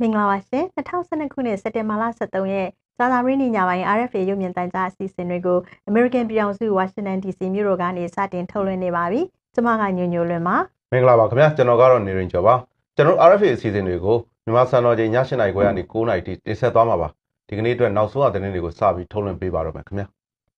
မင်္ဂလာပါရှင်2012ခုနှစ်စက်တင်ဘာလ23ရက်ဇာတာရင်းညပိုင်း RFA ရုပ်မြင်သံကြားအစီအစဉ်တွေကို American ပြည်ထောင်စု Washington DC မြို့တော်ကနေစတင်ထုတ်လွှင့်နေပါပြီ။ကျွန်မကညိုညိုလွင်ပါ။မင်္ဂလာပါခင်ဗျာကျွန်တော်ကတော့နေရင်ကျော်ပါ။ကျွန်တော် RFA အစီအစဉ်တွေကိုမြန်မာစံတော်ချိန်ည7:00နာရီခွဲကနေ9:00နာရီထိတင်ဆက်သွားမှာပါ။ဒီကနေ့အတွက်နောက်ဆုံးအသတင်းတွေကိုစပြီးထုတ်လွှင့်ပေးပါတော့မယ်ခင်ဗျာ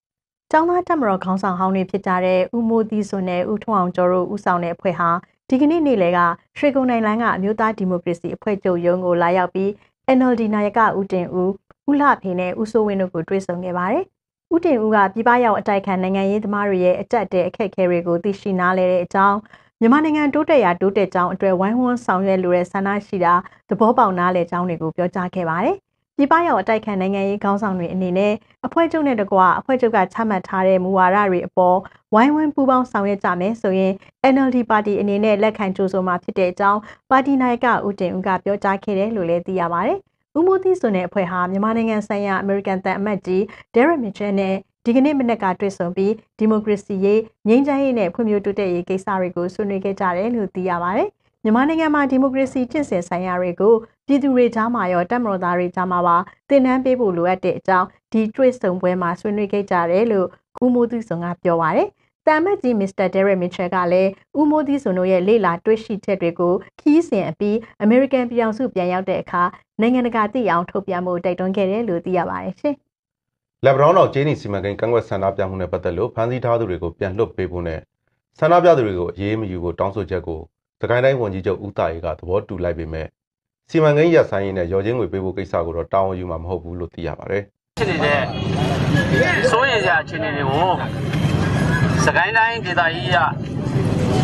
။ကျောင်းသားတက်မတော်ခေါင်းဆောင်ဟောင်းတွေဖြစ်ကြတဲ့ဦးမိုးသီးစွန်နဲ့ဦးထွန်းအောင်ကျော်တို့ဦးဆောင်တဲ့အဖွဲ့ဟာ ဒီကနေ့နေ့လယ်ကရွှေကုန်းနိုင်လန်းကအမျိုးသားဒီမိုကရေစီအဖွဲ့ချုပ်ရုံးကိုလာရောက်ပြီး NLD နာယကဦးတင်ဦးဦးလှဖေနဲ့ဦးစိုးဝင်းတို့ကိုတွေ့ဆုံခဲ့ပါတယ်။ဦးတင်ဦးကပြည်ပရောက်အတိုက်ခံနိုင်ငံရေးသမားတွေရဲ့အကြက်တဲ့အခက်အခဲတွေကိုသိရှိနားလဲတဲ့အကြောင်းမြန်မာနိုင်ငံတိုးတက်ရာတိုးတက်ကြောင်းအတွက်ဝိုင်းဝန်းဆောင်ရွက်လိုတဲ့ဆန္ဒရှိတာသဘောပေါက်နားလဲကြောင်းတွေကိုပြောကြားခဲ့ပါတယ်။ ပြည်ပရောက်အတိုက်ခံနိုင်ငံရေးခေါင်းဆောင်တွေအနေနဲ့အဖွဲ့ချုပ်နဲ့တကွအဖွဲ့ချုပ်ကချမှတ်ထားတဲ့မူဝါဒတွေအပေါ်ဝိုင်းဝန်းပူးပေါင်းဆောင်ရွက်ကြမယ်ဆိုရင် NLD ပါတီအနေနဲ့လက်ခံကြိုးဆိုမှာဖြစ်တဲ့အကြောင်းပါတီနိုင်ကဦးတင်ဦးကပြောကြားခဲ့တယ်လို့လည်းသိရပါတယ်။ဦးမိုးသီးဆိုတဲ့အဖွဲ့ဟာမြန်မာနိုင်ငံဆိုင်ရာအမေရိကန်တန်အမတ်ကြီး Derek Mitchell နဲ့ဒီကနေ့မနက်ကတွေ့ဆုံပြီးဒီမိုကရေစီရေးငြိမ်းချမ်းရေးနဲ့ဖွံ့ဖြိုးတိုးတက်ရေးကိစ္စတွေကိုဆွေးနွေးခဲ့ကြတယ်လို့သိရပါတယ်။ မြန်မာနိုင်ငံမှာဒီမိုကရေစီကျင့်စဉ်ဆိုင်ရာတွေကိုပြည်သူတွေကြားမှာရောတပ်မတော်သားတွေကြားမှာပါသင်တန်းပေးဖို့လိုအပ်တဲ့အကြောင်းဒီတွေ့ဆုံပွဲမှာဆွေးနွေးခဲ့ကြတယ်လို့ဦးမိုးသူစုံကပြောပါရယ်တမ်မတ်ကြီးမစ္စတာဒဲရက်မစ်ချယ်ကလည်းဦးမိုးသီးစုံတို့ရဲ့လေလာတွေ့ရှိချက်တွေကိုခီးစဉ်အပြီးအမေရိကန်ပြည်အောင်စုပြန်ရောက်တဲ့အခါနိုင်ငံတကာသိအောင်ထုတ်ပြန်မှုတိုက်တွန်းခဲ့တယ်လို့သိရပါတယ်ရှင်။လက်ဘရောင်းတော်ဂျင်းနီစီမံကိန်းကန့်ကွက်ဆန္ဒပြမှုနဲ့ပတ်သက်လို့ဖမ်းဆီးထားသူတွေကိုပြန်လွှတ်ပေးဖို့နဲ့ဆန္ဒပြသူတွေကိုအေးအေးမယူဖို့တောင်းဆိုချက်ကို စကိုင်းတိုင်းဝန်ကြီးချုပ်ဦးတာရေးကသဘောတူလိုက်ပေမဲ့စီမံကိန်းရပ်ဆိုင်းရေးနဲ့ရော်ချင်းငွေပေးဖို့ကိစ္စကိုတော့တာဝန်ယူမှာမဟုတ်ဘူးလို့သိရပါတယ်။ဖြစ်နေတဲ့စိုးရိမ်စရာအခြေအနေတွေကိုစကိုင်းတိုင်းဒေသကြီးက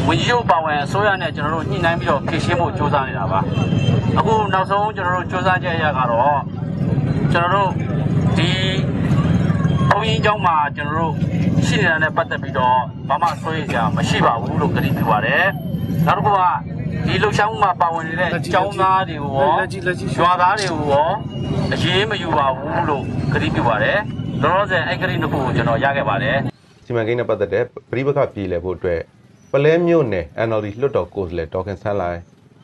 ဝန်ကြီးချုပ်ပါဝင်အစိုးရနဲ့ကျွန်တော်တို့ညှိနှိုင်းပြီးတော့ဖြည့်ရှင်းဖို့ကြိုးစားနေတာပါ။အခုနောက်ဆုံးကျွန်တော်တို့ကြိုးစားချက်အရကတော့ကျွန်တော်တို့ဒီ ဘုံရင်ကျောင်းမှာကျွန်တော်တို့ရှိနေတာနဲ့ပတ်သက်ပြီးတော့ဘာမှစိုးရိမ်စရာမရှိပါဘူးလို့ကြေညာပြပါတယ်။နောက်တစ်ခုကဒီလှုပ်ရှားမှုမှာပါဝင်နေတဲ့ကျောင်းသားတွေကိုရောရွာသားတွေကိုရောအရေးမယူပါဘူးလို့ကတိပြုပါတယ်လောလောဆယ်အဲ့ကတိနှစ်ခုကိုကျွန်တော်ရခဲ့ပါတယ်စီမံကိန်းနဲ့ပတ်သက်တဲ့ပြိပခပြည်လည်ဖို့အတွက်ပလဲမြို့နယ် NLD လွှတ်တော်ကိုယ်စားလှယ်ဒေါခင်ဆန်းလိုင်း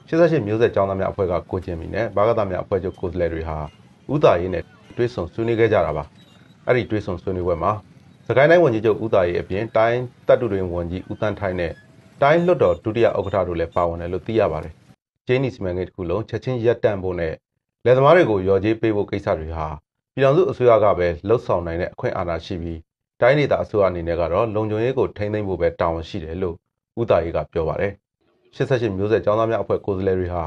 88မျိုးဆက်ကျောင်းသားများအဖွဲ့ကကိုကျင်မီနဲ့ဘာကသားများအဖွဲ့ချုပ်ကိုယ်စားလှယ်တွေဟာဥတာရေးနဲ့တွဲဆုံဆွေးနွေးခဲ့ကြတာပါ အဲ့ဒီတွဲဆုံဆွေးနွေးပွဲမှာစကိုင်းတိုင်းဝန်ကြီးချုပ်ဦးတာရေးအပြင်တိုင်းတပ်တူတွင်ဝန်ကြီးဦးတန်းထိုင်းနဲ့တိုင်းလွှတ်တော်ဒုတိယဥက္ကဋ္ဌတို့လည်းပါဝင်တယ်လို့သိရပါတယ်။ကျင်းနီစီမံကိန်းတစ်ခုလုံးချက်ချင်းရပ်တန့်ဖို့နဲ့လယ်သမားတွေကိုရော်ကြေးပေးဖို့ကိစ္စတွေဟာပြည်ထောင်စုအစိုးရကပဲလှုပ်ဆောင်နိုင်တဲ့အခွင့်အာဏာရှိပြီးတိုင်းဒေသအစိုးရအနေနဲ့ကတော့လုံခြုံရေးကိုထိန်းသိမ်းဖို့ပဲတာဝန်ရှိတယ်လို့ဦးတာရေးကပြောပါတယ်။88မျိုးဆက်ចောင်းသားများအဖွဲ့ကိုယ်စားလှယ်တွေဟာ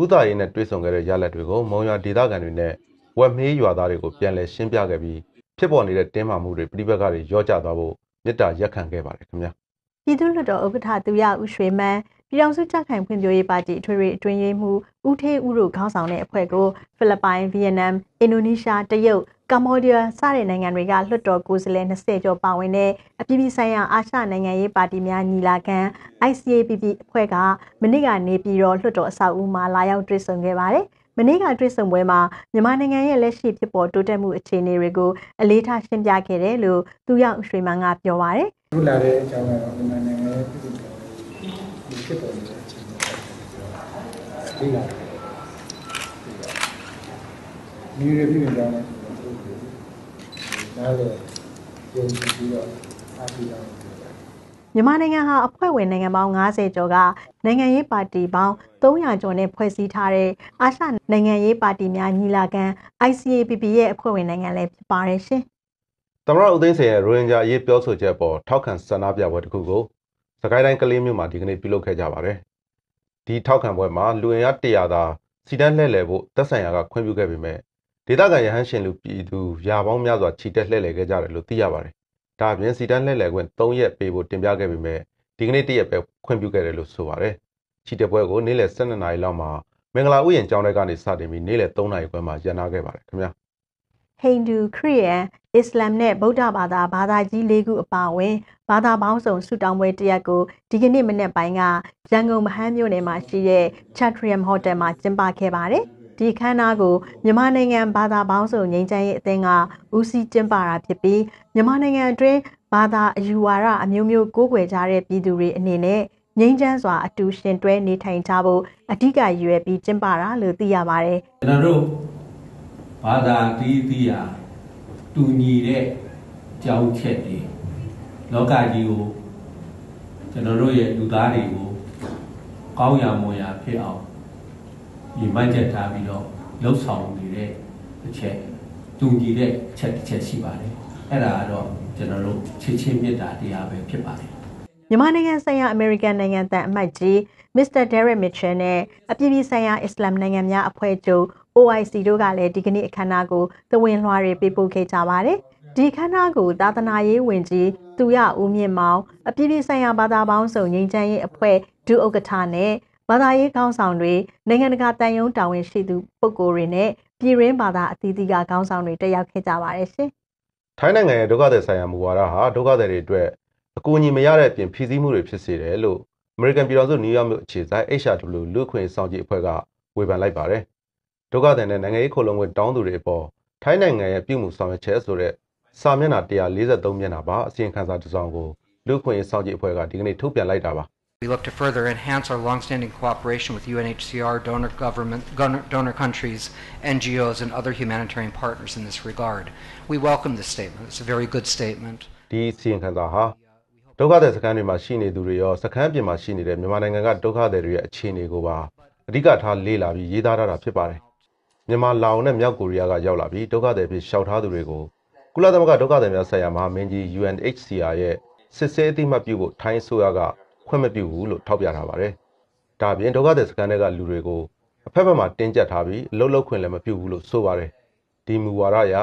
ဦးတာရေးနဲ့တွေ့ဆုံခဲ့တဲ့ရလဒ်တွေကိုမုံရွာဒေသခံတွေနဲ့ဝက်မေးရွာသားတွေကိုပြန်လည်ရှင်းပြခဲ့ပြီး ဖြစ်ပေါ်နေတဲ့တင်းမာမှုတွေပြိပက္ခတွေရော့ကျသွားဖို့မြစ်တာရက်ခံခဲ့ပါတယ်ခင်ဗျာ။ပြည်သူ့လွှတ်တော်ဥက္ကဋ္ဌသူရဦးရွှေမန်းပြည်ထောင်စုကြခိုင်ဖွံ့ဖြိုးရေးပါတီအထွေထွေအတွင်းရေးမှူးဦးထေးဦးတို့ခေါင်းဆောင်တဲ့အဖွဲ့ကိုဖိလစ်ပိုင်၊ဗီယက်နမ်၊အင်ဒိုနီးရှား၊တရုတ်၊ကမ္ဘောဒီးယားစတဲ့နိုင်ငံတွေကလွှတ်တော်ကိုယ်စားလှယ်20ကျော်ပါဝင်တဲ့အပြည်ပြည်ဆိုင်ရာအာရှနိုင်ငံရေးပါတီများညီလာခံ ICAPP အဖွဲ့ကမနေ့ကနေပြည်တော်လွှတ်တော်အဆောက်အဦမှာလာရောက်တွေ့ဆုံခဲ့ပါတယ်။ မနေ့ကတွေ့ဆုံပွဲမှာမြန်မာနိုင်ငံရဲ့လက်ရှိဖြစ်ပေါ်တိုးတက်မှုအခြေအနေတွေကိုအလေးထားရှင်းပြခဲ့တယ်လို့သူရောက်ရွှေမန်းကပြောပါတယ်။ခုလာတဲ့အကြောင်းကတော့မြန်မာနိုင်ငံရဲ့ပြည်သူတွေဒီဖြစ်ပေါ်နေတဲ့အခြေအနေတွေဒီလာမြေရပြည်ကြောင်းနဲ့နားလေယုံကြည်ပြီးတော့အားပေးအောင် မြန်မာနိုင်ငံဟာအဖွဲ့ဝင်နိုင်ငံပေါင်း90ကျော်ကနိုင်ငံရေးပါတီပေါင်း300ကျော်နဲ့ဖွဲ့စည်းထားတဲ့အာရှနိုင်ငံရေးပါတီများညီလာခံ ICAPP ရဲ့အဖွဲ့ဝင်နိုင်ငံလည်းဖြစ်ပါတယ်ရှင်။သမရဦးသိန်းစင်ရဲ့ရိုဟင်ဂျာအရေးပြောဆိုချက်ပေါ်ထောက်ခံဆန္ဒပြပွဲတစ်ခုကိုစကိုင်းတိုင်းကလေးမြို့မှာဒီကနေ့ပြုလုပ်ခဲ့ကြပါတယ်။ဒီထောက်ခံပွဲမှာလူဝင်ရ100သာစီတန်းလှည့်လည်ဖို့သက်ဆိုင်ရာကခွင့်ပြုခဲ့ပေမဲ့ဒေသခံရဟန်းရှင်လူပြည်သူရာပေါင်းများစွာခြိတက်လှည့်လည်ခဲ့ကြတယ်လို့သိရပါတယ်။ ဒါအပြင်စီတန်းလှည့်လည်ခွင့်3ရက်ပေးဖို့တင်ပြခဲ့ပေမဲ့ဒီကနေ့တရက်ပဲခွင့်ပြုခဲ့တယ်လို့ဆိုပါတယ်။ခြိတက်ပွဲကိုနေ့လယ်12နာရီလောက်မှာမင်္ဂလာဥယျာဉ်ကျောင်းထဲကနေစတင်ပြီးနေ့လယ်3နာရီခွဲမှာရန်နာခဲ့ပါတယ်ခင်ဗျာ။ဟိန္ဒူခရစ်ယာန်အစ္စလာမ်နဲ့ဗုဒ္ဓဘာသာဘာသာကြီး၄ခုအပါအဝင်ဘာသာပေါင်းစုံဆုတောင်းပွဲတရက်ကိုဒီကနေ့မနေ့ပိုင်းကရန်ကုန်မဟန်းမြို့နယ်မှာရှိတဲ့ Chatrium Hotel မှာကျင်းပခဲ့ပါတယ်။ ဒီခမ်းနားကိုမြန်မာနိုင်ငံဘာသာပေါင်းစုံငြိမ်းချမ်းရေးအသင်းကဦးစီးကျင်းပတာဖြစ်ပြီးမြန်မာနိုင်ငံအတွင်းဘာသာအယူဝါဒအမျိုးမျိုးကိုးကွယ်ကြတဲ့ပြည်သူတွေအနေနဲ့ငြိမ်းချမ်းစွာအတူရှင်တွဲနေထိုင်ကြဖို့အဓိကရည်ရွယ်ပြီးကျင်းပတာလို့သိရပါတယ်။ကျွန်တော်တို့ဘာသာတီးတီးရာတူညီတဲ့ကြောင်းချက်တွေလောကကြီးကိုကျွန်တော်တို့ရဲ့လူသားတွေကိုကောင်းရာမွန်ရာဖြစ်အောင် ဒီမှတ်ချက်ထားပြီးတော့လှုပ်ဆောင်နေတဲ့အချက်တူညီတဲ့အချက်တစ်ချက်ရှိပါတယ်အဲ့ဒါကတော့ကျွန်တော်တို့ချစ်ချင်းမေတ္တာတရားပဲဖြစ်ပါတယ်မြန်မာနိုင်ငံဆိုင်ရာအမေရိကန်နိုင်ငံသားအမတ်ကြီးမစ္စတာဒဲရက်မစ်ချယ်နဲ့အပြည်ပြည်ဆိုင်ရာအစ္စလာမ်နိုင်ငံများအဖွဲ့ချုပ် OIC တို့ကလည်းဒီကနေ့အခမ်းအနားကိုသဝင်လွှာတွေပေးပို့ခဲ့ကြပါတယ်။ဒီအခမ်းအနားကိုသာသနာရေးဝန်ကြီးသူရဦးမြင့်မောင်အပြည်ပြည်ဆိုင်ရာဘာသာပေါင်းစုံငြိမ်းချမ်းရေးအဖွဲ့ဒုဥက္ကဋ္ဌနဲ့ ဘာသာရေးခေါင်းဆောင်တွေနိုင်ငံတကာတန်ယုံတာဝန်ရှိသူပုဂ္ဂိုလ်တွေနဲ့ပြည်ရင်းဘာသာအသီးသီးကခေါင်းဆောင်တွေတက်ရောက်ခဲ့ကြပါတယ်ရှင်။ထိုင်းနိုင်ငံရဲ့ဒုက္ခသည်ဆိုင်ရာမူဝါဒဟာဒုက္ခသည်တွေအတွက်အကူအညီမရတဲ့အပြင်ဖြည့်ဆည်းမှုတွေဖြစ်စေတယ်လို့အမေရိကန်ပြည်ထောင်စုနယူးယောက်မြို့အခြေစိုက် HRW လူ့ခွင့်ဆောင်ကြည့်အဖွဲ့ကဝေဖန်လိုက်ပါတယ်။ဒုက္ခသည်နဲ့နိုင်ငံရေးခိုလုံခွင့်တောင်းသူတွေအပေါ်ထိုင်းနိုင်ငံရဲ့ပြုမှုဆောင်ရွက်ချက်ဆိုတဲ့စာမျက်နှာ143မျက်နှာပါအစီရင်ခံစာတစ်စောင်ကိုလူ့ခွင့်ဆောင်ကြည့်အဖွဲ့ကဒီကနေ့ထုတ်ပြန်လိုက်တာပါ။ We look to further enhance our longstanding cooperation with UNHCR, donor government, donor countries, NGOs, and other humanitarian partners in this regard. We welcome this statement. It's a very good statement. ဒီစီရင်ခံစာဟာဒုက္ခသည်စခန်းတွေမှာရှိနေသူတွေရောစခန်းပြင်မှာရှိနေတဲ့မြန်မာနိုင်ငံကဒုက္ခသည်တွေရဲ့အခြေအနေကိုပါအဓိကထားလေ့လာပြီးရေးသားထားတာဖြစ်ပါတယ်။မြန်မာလာအိုနဲ့မြောက်ကိုရီးယားကရောက်လာပြီးဒုက္ခသည်ဖြစ်ရှောက်ထားသူတွေကိုကုလသမဂ္ဂဒုက္ခသည်များဆိုင်ရာမဟာမင်းကြီး UNHCR ရဲ့စစ်ဆေးအသိမှတ်ပြုဖို့ထိုင်းအစိုးရက ခွင့်မပြုဘူးလို့ထောက်ပြထားပါတယ်။ဒါပြင်ဒုက္ခသည်စခန်းတွေကလူတွေကိုအဖက်ဖက်မှာတင်းကျပ်ထားပြီးအလုတ်လုတ်ခွင့်လည်းမပြုဘူးလို့ဆိုပါတယ်။ဒီမူဝါဒအရ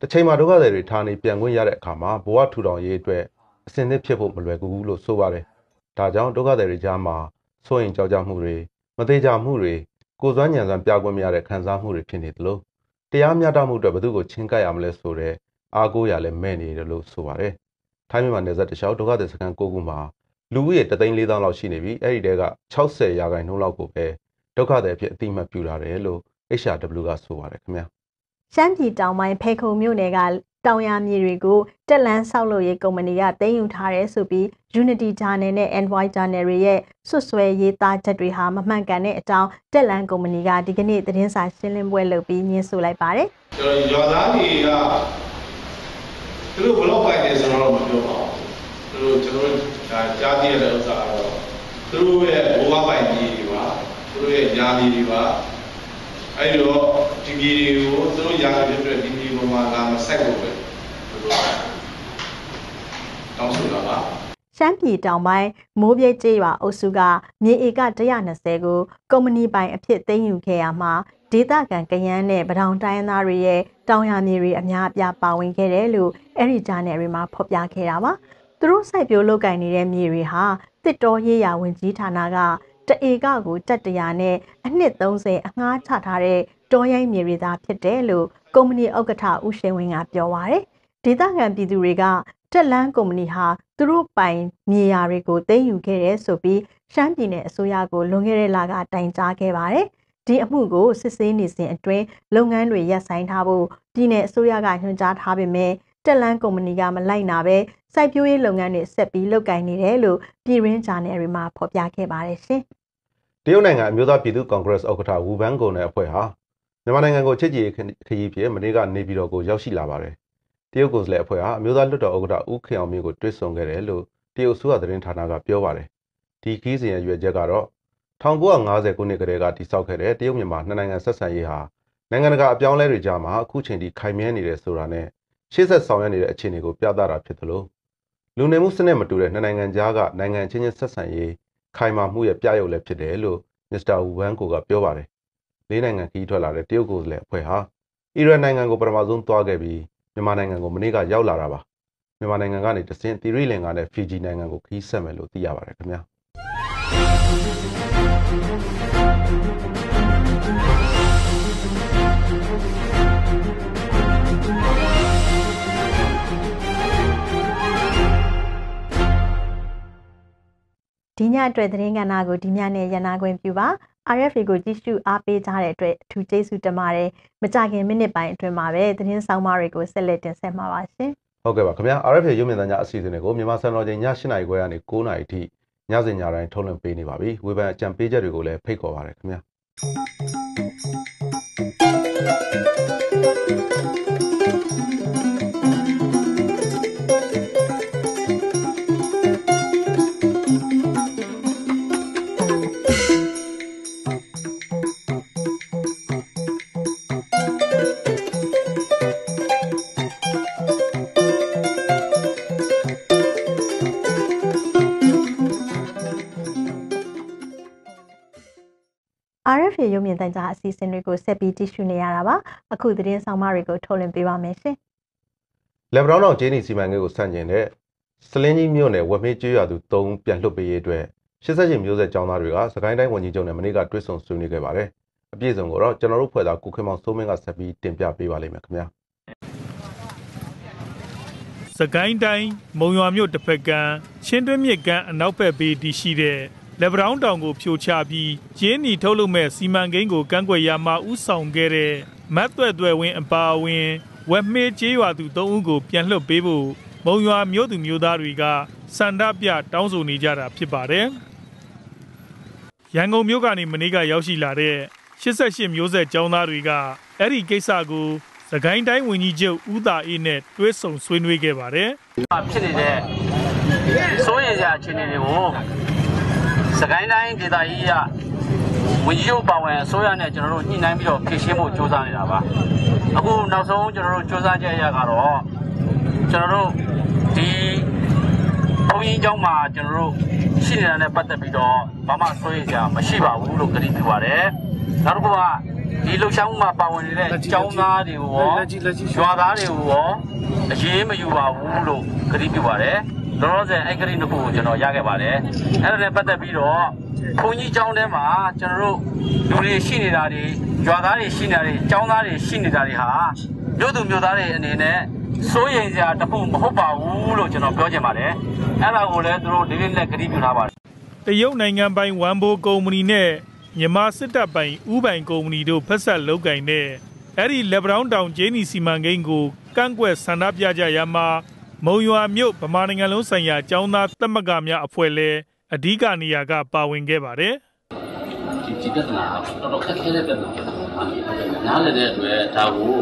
တစ်ချိန်မှာဒုက္ခသည်တွေဌာနေပြန်ခွင့်ရတဲ့အခါမှာဘဝထူထောင်ရေးအတွက်အစင်သစ်ဖြစ်ဖို့မလွယ်ကူဘူးလို့ဆိုပါတယ်။ဒါကြောင့်ဒုက္ခသည်တွေကြားမှာစိုးရင်ကြောက်ကြမှုတွေမသေးကြမှုတွေကိုစွမ်းညံစွမ်းပြခွင့်မရတဲ့ခံစားမှုတွေဖြစ်နေသလိုတရားမျှတမှုအတွက်ဘယ်သူကိုချင်းကပ်ရမလဲဆိုတဲ့အားကိုးရလည်းမဲ့နေတယ်လို့ဆိုပါတယ်။ထိုင်းမြန်မာနယ်စပ်တလျှောက်ဒုက္ခသည်စခန်း၉ခုမှာ လူဦးရေ3သိန်း4သောင်းလောက်ရှိနေပြီအဲ့ဒီတဲက60ရာခိုင်နှုန်းလောက်ကိုပဲဒုက္ခသည်အဖြစ်အတိမတ်ပြုလာတယ်လို့ HRW ကဆိုပါတယ်ခင်ဗျာရှမ်းပြည်တောင်ပိုင်းဖေခုံမြို့နယ်ကတောင်ရမြေတွေကိုတက်လန်းဆောက်လုပ်ရေးကုမ္ပဏီကသိမ်းယူထားတယ်ဆိုပြီး Unity Journal နဲ့ Envoy Journal တွေရဲ့ဆွဆွဲရေးသားချက်တွေဟာမမှန်ကန်တဲ့အကြောင်းတက်လန်းကုမ္ပဏီကဒီကနေ့သတင်းစာရှင်းလင်းပွဲလုပ်ပြီးညှင်းဆိုလိုက်ပါတယ်။ကျွန်တော်ရွာသားတွေကသူတို့ဘလော့ပိုင်တယ်ဆိုတော့မပြောပါဘူး။သူတို့ကျွန်တော်တို့ ဒါကြားသိရတဲ့ဥစ္စာကတော့သူတို့ရဲ့ဘဝပိုင်ကြီးတွေပါသူတို့ရဲ့ညာမီတွေပါအဲ့တော့ဒီမီတွေကိုသူတို့ညာဖြစ်တဲ့ဒီမီပေါ်မှာလာမဆက်ဖို့ပဲသူတို့တောင်းဆိုတာပါရှမ်းပြည်တောင်ပိုင်းမိုးပြဲကျေးရွာအုပ်စုကမြေဧက120ကိုကုမ္ပဏီပိုင်အဖြစ်သိမ်းယူခဲ့ရမှာဒေသခံကရန်နဲ့ပထောင်တိုင်းသားတွေရဲ့တောင်ယာမြေတွေအများအပြားပါဝင်ခဲ့တယ်လို့အဲ့ဒီဂျာနယ်တွေမှာဖော်ပြခဲ့တာပါ။ သူတို့စိုက်ပျိုးလုပ်ကင်နေတဲ့မြေတွေဟာတစ်တော်ရေးရာဝင်ကြီးဌာနကတအေကကိုတက်တရာနဲ့အနှစ်30အငှားချထားတဲ့တောရိုင်းမြေတွေသာဖြစ်တယ်လို့ကုမ္ပဏီဥက္ကဋ္ဌဦးရှင်ဝင်းကပြောပါရယ်ဒေသခံပြည်သူတွေကတက်လန်းကုမ္ပဏီဟာသူတို့ပိုင်မြေယာတွေကိုသိမ်းယူခဲ့တယ်ဆိုပြီးရှမ်းပြည်နယ်အစိုးရကိုလွန်ခဲ့တဲ့လကတိုင်ကြားခဲ့ပါတယ်ဒီအမှုကိုစစ်ဆေးနေစဉ်အတွင်းလုပ်ငန်းတွေရပ်ဆိုင်းထားဖို့ပြည်내အစိုးရကညွှန်ကြားထားပေမဲ့ တက်လန်းကုမ္ပဏီကမလိုက်နာပဲစိုက်ပျိုးရေးလုပ်ငန်းတွေဆက်ပြီးလုပ်ကိုင်နေတယ်လို့ပြည်ရင်းဂျာနယ်တွေမှာဖော်ပြခဲ့ပါတယ်ရှင်။တရုတ်နိုင်ငံအမျိုးသားပြည်သူ့ကွန်ဂရက်ဥက္ကဋ္ဌဝူဘန်ဂုံနဲ့အဖွဲ့ဟာမြန်မာနိုင်ငံကိုချစ်ကြည်ရေးခရီးဖြစ်မနေ့ကနေပြည်တော်ကိုရောက်ရှိလာပါတယ်။တရုတ်ကိုယ်စားလှယ်အဖွဲ့ဟာအမျိုးသားလွှတ်တော်ဥက္ကဋ္ဌဦးခေအောင်မြင့်ကိုတွေ့ဆုံခဲ့တယ်လို့တရုတ်ဆိုရသတင်းဌာနကပြောပါတယ်။ဒီခီးစဉ်ရဲ့ရွေချက်ကတော့1950ခုနှစ်ကတည်းကတည်ဆောက်ခဲ့တဲ့တရုတ်မြန်မာနှစ်နိုင်ငံဆက်ဆံရေးဟာနိုင်ငံတကာအပြောင်းအလဲတွေကြားမှာအခုချိန်ထိခိုင်မြဲနေတယ်ဆိုတာနဲ့ ရှေ့ဆက်ဆောင်ရွက်နေတဲ့အခြေအနေကိုပြသတာဖြစ်သလိုလူနေမှုစနစ်မတူတဲ့နှစ်နိုင်ငံကြားကနိုင်ငံချင်းချင်းဆက်ဆံရေးခိုင်မာမှုရဲ့ပြရုပ်လည်းဖြစ်တယ်လို့မစ္စတာဝူဝမ်ကိုကပြောပါတယ်။လေးနိုင်ငံခီးထွက်လာတဲ့တရုတ်ကိုယ်စားလှယ်အဖွဲ့ဟာအီရန်နိုင်ငံကိုပထမဆုံးသွားခဲ့ပြီးမြန်မာနိုင်ငံကိုမနေ့ကရောက်လာတာပါ။မြန်မာနိုင်ငံကနေတဆင့်သီရိလင်္ကာနဲ့ဖီဂျီနိုင်ငံကိုခီးဆက်မယ်လို့သိရပါတယ်ခင်ဗျာ။ ဒီညအတွက်သတင်းကဏ္ဍကိုဒီညနဲ့ရန်နာခွင့်ပြုပါ RFA ကိုကြည့်ရှုအားပေးကြတဲ့အတွက်အထူးကျေးဇူးတင်ပါတယ်မကြခင်မိနစ်ပိုင်းအတွင်းမှာပဲသတင်းဆောင်မတွေကိုဆက်လက်တင်ဆက်မှာပါရှင်ဟုတ်ကဲ့ပါခင်ဗျာ RFA ရုပ်မြင်သံကြားအစီအစဉ်တွေကိုမြန်မာစံတော်ချိန်ည8:00နာရီခွဲကနေ9:00နာရီထိညစဉ်ညတိုင်းထုတ်လွှင့်ပေးနေပါပြီဝေဖန်အကြံပေးချက်တွေကိုလည်းဖိတ်ခေါ်ပါရခင်ဗျာ RFA ရုံမြင့်တန်ကြားအစီအစဉ်တွေကိုဆက်ပြီးကြည့်ရှုနေရတာပါအခုသတင်းဆောင်မတွေကိုထုတ်လွှင့်ပေးပါမယ်ရှင်လက်ဘရောင်းတော်ဂျင်းနီစီမံကိန်းကိုဆန့်ကျင်တဲ့စလင်းကြီးမြို့နယ်ဝက်မေးကျွော်သူ၃ပြန်လွှတ်ပေးရေးအတွက်88မျိုးဆက်ចောင်းသားတွေကစကိုင်းတိုင်းဝန်ကြီးချုပ်နဲ့မနေ့ကတွေ့ဆုံဆွေးနွေးခဲ့ပါတယ်အပြည့်အစုံကိုတော့ကျွန်တော်တို့ဖွဲ့သားကုခင်မောင်စိုးမင်းကဆက်ပြီးတင်ပြပေးပါလိမ့်မယ်ခင်ဗျာစကိုင်းတိုင်းမုံရွာမြို့တစ်ဖက်ကမ်းချင်းတွင်းမြစ်ကမ်းအနောက်ဘက်ဘေးတည်ရှိတဲ့ လက်ဗရောင်းတောင်ကိုဖြိုချပြီးကျင်းနီထုတ်လုပ်မဲ့စီမံကိန်းကိုကန့်ကွက်ရမှာဥဆောင်ခဲ့တဲ့မတ်သွဲ့သွဲ့ဝင်းအပါအဝင်ဝက်မေးကျေးရွာသူ၃ဦးကိုပြန်လွှတ်ပေးဖို့မုံရွာမြို့သူမြို့သားတွေကစန္ဒပြတောင်းဆိုနေကြတာဖြစ်ပါတယ်ရန်ကုန်မြို့ကနေမနေ့ကရောက်ရှိလာတဲ့88မျိုးဆက်ကျောင်းသားတွေကအဲ့ဒီကိစ္စကိုစကိုင်းတိုင်းဝန်ကြီးချုပ်ဦးသာအေးနဲ့တွဲဆုံဆွေးနွေးခဲ့ပါတယ်။ဖြစ်နေတဲ့စိုးရိမ်စရာအခြေအနေတွေကို စကိုင်းတိုင်းဒေသကြီးကဝန်ကြီးချုပ်ပါဝင်အစိုးရနဲ့ကျွန်တော်တို့ညှိနှိုင်းပြီးတော့ဖြည့်ရှင်းဖို့ကြိုးစားနေတာပါအခုနောက်ဆုံးကျွန်တော်တို့ကြိုးစားချက်အရကတော့ကျွန်တော်တို့ဒီဘုန်းကြီးကျောင်းမှာကျွန်တော်တို့ရှိနေတာနဲ့ပတ်သက်ပြီးတော့ဘာမှစိုးရိမ်စရာမရှိပါဘူးလို့ကြေညာပြပါတယ်နောက်တစ်ခုကဒီလှုပ်ရှားမှုမှာပါဝင်နေတဲ့ကျောင်းသားတွေကိုရောရွာသားတွေကိုရောအရေးမယူပါဘူးလို့ကြေညာပြပါတယ် လောလောဆယ်အဲ့ကလေးတစ်ခုကိုကျွန်တော်ရခဲ့ပါတယ်အဲ့ဒါနဲ့ပတ်သက်ပြီးတော့ဘုန်းကြီးကျောင်းထဲမှာကျွန်တော်တို့လူတွေရှိနေတာတွေရွာသားတွေရှိနေတာတွေကျောင်းသားတွေရှိနေတာတွေဟာမြို့သူမြို့သားတွေအနေနဲ့စိုးရိမ်စရာတစ်ခုမဟုတ်ပါဘူးလို့ကျွန်တော်ပြောချင်ပါတယ်အဲ့ဒါကိုလည်းသူတို့လေးလေးနဲ့ကြေညာပြထားပါတယ်တရုတ်နိုင်ငံပိုင်ဝမ်ဘိုကုမ္ပဏီနဲ့မြန်မာစစ်တပ်ပိုင်ဥပိုင်ကုမ္ပဏီတို့ဖက်ဆက်လုပ်ကင်တဲ့အဲ့ဒီလက်ဗရောင်းတောင်ဂျင်းနီစီမံကိန်းကိုကန့်ကွက်ဆန္ဒပြကြရမှာ မုံရွာမြို့ဗမာနိုင်ငံလုံးဆိုင်ရာចောင်းသားတက်မကများအဖွဲ့လဲအဓိကနေရာကပါဝင်ခဲ့ပါတယ်ဒီဒီပြဿနာကတော်တော်ခက်ခဲတဲ့ပြဿနာဖြစ်တယ်။နားလည်တဲ့အတွက်ဒါကို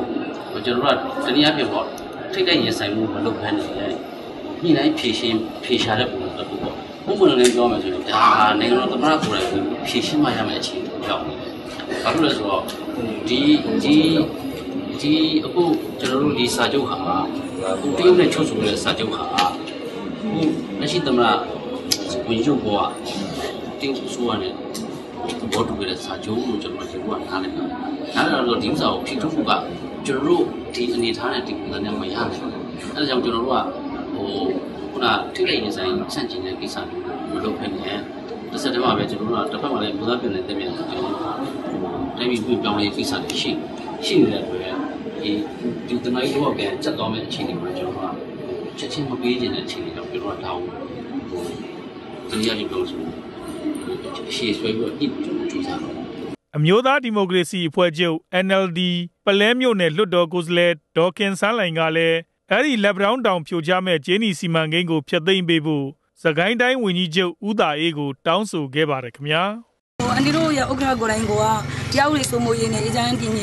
ကျွန်တော်တို့ကတနည်းအားဖြင့်ပေါ့ထိတ်တဲ့ရင်ဆိုင်မှုမလုပ်ဘဲနဲ့ညှိနှိုင်းဖြည့်ရှင်းဖြည့်ရှာတဲ့ပုံစံတစ်ခုပေါ့။ဘုံဘုံလည်းပြောမယ်ဆိုရင်ဒါနိုင်ငံတော်သမ္မတကိုယ်တိုင်ဖြည့်ရှင်းမှရမယ့်အခြေအနေကြောင့်။ဘာလို့လဲဆိုတော့ဒီဒီဒီအခုကျွန်တော်တို့ဒီစာချုပ်ဟာ အခုတရုတ်နဲ့ချုပ်ဆိုတဲ့စာချုပ်ဟာအခုလက်ရှိသမ္မတဝင်ချုပ်ဘောကတရုတ်အစိုးရနဲ့ဘောတူခဲ့တဲ့စာချုပ်လို့ကျွန်တော်ဒီကနားလည်တယ်။နားလည်တော့ဒီဥစ္စာကိုဖြည့်ထုတ်ဖို့ကကျွန်တော်တို့ဒီအနေထားနဲ့ဒီပုံစံနဲ့မရနိုင်ဘူး။အဲဒါကြောင့်ကျွန်တော်တို့ကဟိုခုနထိလိုက်ရင်ဆိုင်ဆန့်ကျင်တဲ့ကိစ္စမျိုးမလုပ်ဖြစ်နဲ့တစ်ဆက်တည်းမှာပဲကျွန်တော်တို့ကတစ်ဖက်မှာလည်းမူသားပြင်နေတဲ့ပြင်ကျွန်တော်တို့တိုင်းပြည်ပြည်ပြောင်းလဲကိစ္စတွေရှိရှိနေတဲ့အတွက် ဒီဒီတနိုင်းတော့ပြန်ချက်သွားမယ့်အခြေအနေမှာကျွန်တော်ကချက်ချင်းမပေးခြင်းတဲ့အခြေအနေတော့ကျွန်တော်ကဒါကိုဟိုတရားကြီးပြောဆိုရှေ့ဆွဲပြီးတော့ညှိကြိုးစားတော့အမျိုးသားဒီမိုကရေစီအဖွဲ့ချုပ် NLD ပလဲမြို့နယ်လွတ်တော်ကိုယ်စားလှယ်ဒေါ်ခင်ဆန်းလိုင်ကလည်းအဲ့ဒီလက်ဗရောင်းတောင်ဖြိုချမဲ့ဂျင်းနီစီမံကိန်းကိုဖျက်သိမ်းပေးဖို့စကိုင်းတိုင်းဝန်ကြီးချုပ်ဦးသာအေးကိုတောင်းဆိုခဲ့ပါတယ်ခင်ဗျာဟို အန်ဒီတို့ရဲ့ဥက္ကဋ္ဌကိုယ်တိုင်ကတရားဥပဒေစိုးမိုးရေးနဲ့အေဂျင့်တင်ကြီး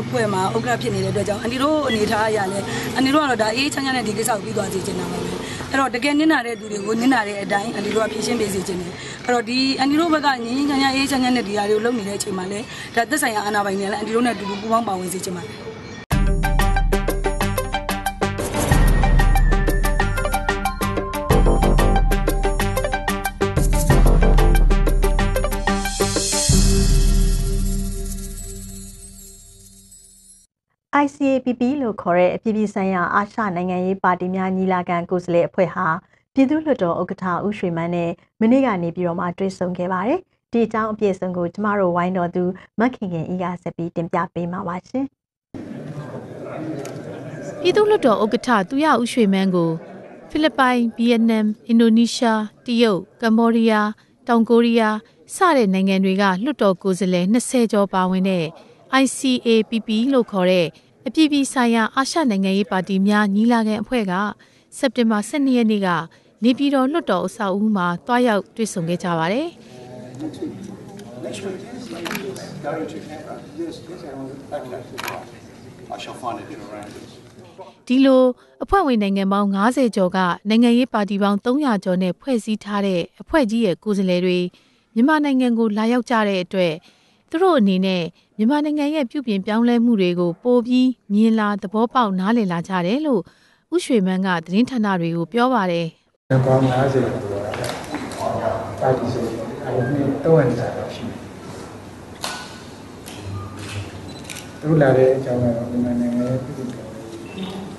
အဖွဲ့မှာဥက္ကဋ္ဌဖြစ်နေတဲ့အတွက်ကြောင့်အန်ဒီတို့အနေထားအရလည်းအန်ဒီတို့ကတော့ဒါအေးချမ်းချမ်းနဲ့ဒီကိစ္စကိုပြီးသွားစေချင်တာပါပဲအဲ့တော့တကယ်နစ်နာတဲ့သူတွေကိုနစ်နာတဲ့အတိုင်းအန်ဒီတို့ကဖြည့်ရှင်းပေးစေချင်တယ်အဲ့တော့ဒီအန်ဒီတို့ဘက်ကငင်းငင်းချမ်းချမ်းအေးချမ်းချမ်းနဲ့ဒီဟာတွေကိုလုပ်နေတဲ့အချိန်မှာလည်းဒါသက်ဆိုင်ရာအာဏာပိုင်တွေလည်းအန်ဒီတို့နဲ့အတူတူပူးပေါင်းပါဝင်စေချင်ပါတယ် ICAPP လို့ခေါ်တဲ့အပြည်ပြည်ဆိုင်ရာအာရှနိုင်ငံရေးပါတီများညီလာခံကိုယ်စားလှယ်အဖွဲ့ဟာပြည်သူ့လွှတ်တော်ဥက္ကဋ္ဌဦးရွှေမန်းနဲ့မနေ့ကနေပြီးတော့မှတွေ့ဆုံခဲ့ပါတယ်။ဒီအကြောင်းအပြည့်အစုံကိုကျမတို့ဝိုင်းတော်သူမခင်ခင်ဤကဆက်ပြီးတင်ပြပေးမှာပါရှင်ပြည်သူ့လွှတ်တော်ဥက္ကဋ္ဌသူရဦးရွှေမန်းကိုဖိလစ်ပိုင်၊ဗီယက်နမ်၊အင်ဒိုနီးရှား၊တရုတ်၊ကမ္ဘောဒီးယား၊တောင်ကိုရီးယားစတဲ့နိုင်ငံတွေကလွှတ်တော်ကိုယ်စားလှယ်20ကျော်ပါဝင်တဲ့ ICAPP လို့ခေါ်တဲ့အပြည်ပြည်ဆိုင်ရာအာရှနိုင်ငံရေးပါတီများညီလာခံအဖွဲ့ကစက်တင်ဘာ12ရက်နေ့ကနေပြည်တော်လွှတ်တော်အဆောက်အဦမှာတွားရောက်တွေ့ဆုံခဲ့ကြပါတယ်။ Next week, going to Canberra. Yes, yes, I will. Okay. I shall find it in around this. ဒီလိုအဖွဲ့ဝင်နိုင်ငံပေါင်း90ကျော်ကနိုင်ငံရေးပါတီပေါင်း300ကျော်နဲ့ဖွဲ့စည်းထားတဲ့အဖွဲ့ကြီးရဲ့ကိုယ်စားလှယ်တွေမြန်မာနိုင်ငံကိုလာရောက်ကြတဲ့အတွက် သူတို့အနေနဲ့မြန်မာနိုင်ငံရဲ့ပြုပြင်ပြောင်းလဲမှုတွေကိုပိုပြီးမြင်လာသဘောပေါက်နားလည်လာကြတယ်လို့ဥရွှေမန်းကသတင်းဌာနတွေကိုပြောပါတယ်။ကောင်း90ကျော်ပါတီဆိုအဲ့ဒီတော့ဝင်တာရှိတယ်။သူလာတဲ့အကြောင်းကတော့မြန်မာနိုင်ငံရဲ့ပြည်သူတွေ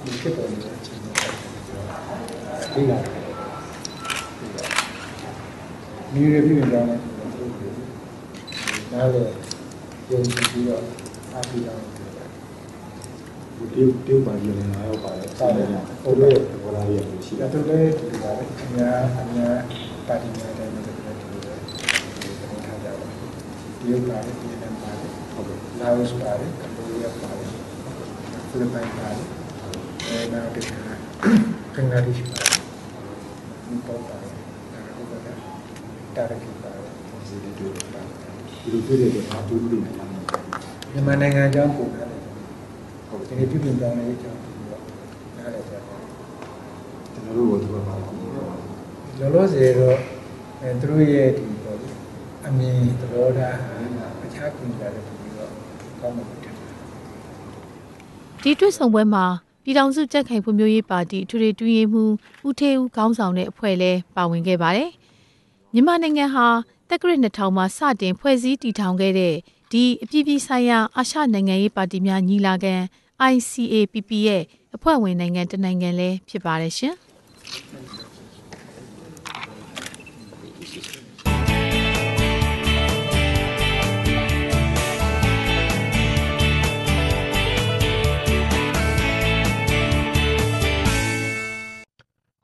ဒီဖြစ်ပေါ်နေတဲ့အခြေအနေတွေဒီလာမိရပြည်နေကြတယ်နားလေ ရုံကြည့်ပြီးတော့အားပြအောင်ဒီဒီပါရီလည်းအားပါတယ်။ပါတယ်။ဟိုလေဘောလာရီရှိတယ်။တော်လေဒီပါလေအများအများပါတီများတယ်လို့ပြောတယ်။ဒီထားကြတယ်။ဒီပါတယ်ဒီလည်းပါတယ်။ဟုတ်ကဲ့။လာအိုပါတယ်။ကမ္ဘောဒီးယားပါတယ်။ဖိလစ်ပိုင်ပါတယ်။အဲနောက်တစ်ခါဘင်္ဂလားဒေ့ရှ်ပါတယ်။ဒီပေါ်ပါတယ်။ဒါကလည်းတာရကိပါတယ်။ဒီလိုတွေ့တယ်။ ဒီလိုတွေ့တယ်ကဘာတူတူနေလဲ။မြန်မာနိုင်ငံအကြောင်းပုံရတယ်။ဟုတ်ဒီနေ့ပြည်ပြင်ပြောင်းလဲအကြောင်းပြီးတော့နားလည်ကြတယ်။ကျွန်တော်တို့ကတော့ဘာလဲလောလောဆယ်တော့အဲသူတို့ရဲ့ဒီပေါ့လေအမြင်သဘောထားအခြားပြည်လာတဲ့ပြီးတော့ကောင်းမှာဖြစ်တယ်ဒီတွေ့ဆုံပွဲမှာပြည်ထောင်စုကြက်ခိုင်ဖွံ့ဖြိုးရေးပါတီအထွေထွေတွင်းရေးမှူးဦးထေဦးခေါင်းဆောင်တဲ့အဖွဲ့လည်းပါဝင်ခဲ့ပါတယ်။ မြန်မာနိုင်ငံဟာတက္ကရာ2000မှာစတင်ဖွဲ့စည်းတည်ထောင်ခဲ့တဲ့ဒီအပြည်ပြည်ဆိုင်ရာအာရှနိုင်ငံရေးပါတီများညီလာခံ ICAPP ရဲ့အဖွဲ့ဝင်နိုင်ငံတစ်နိုင်ငံလည်းဖြစ်ပါတယ်ရှင်။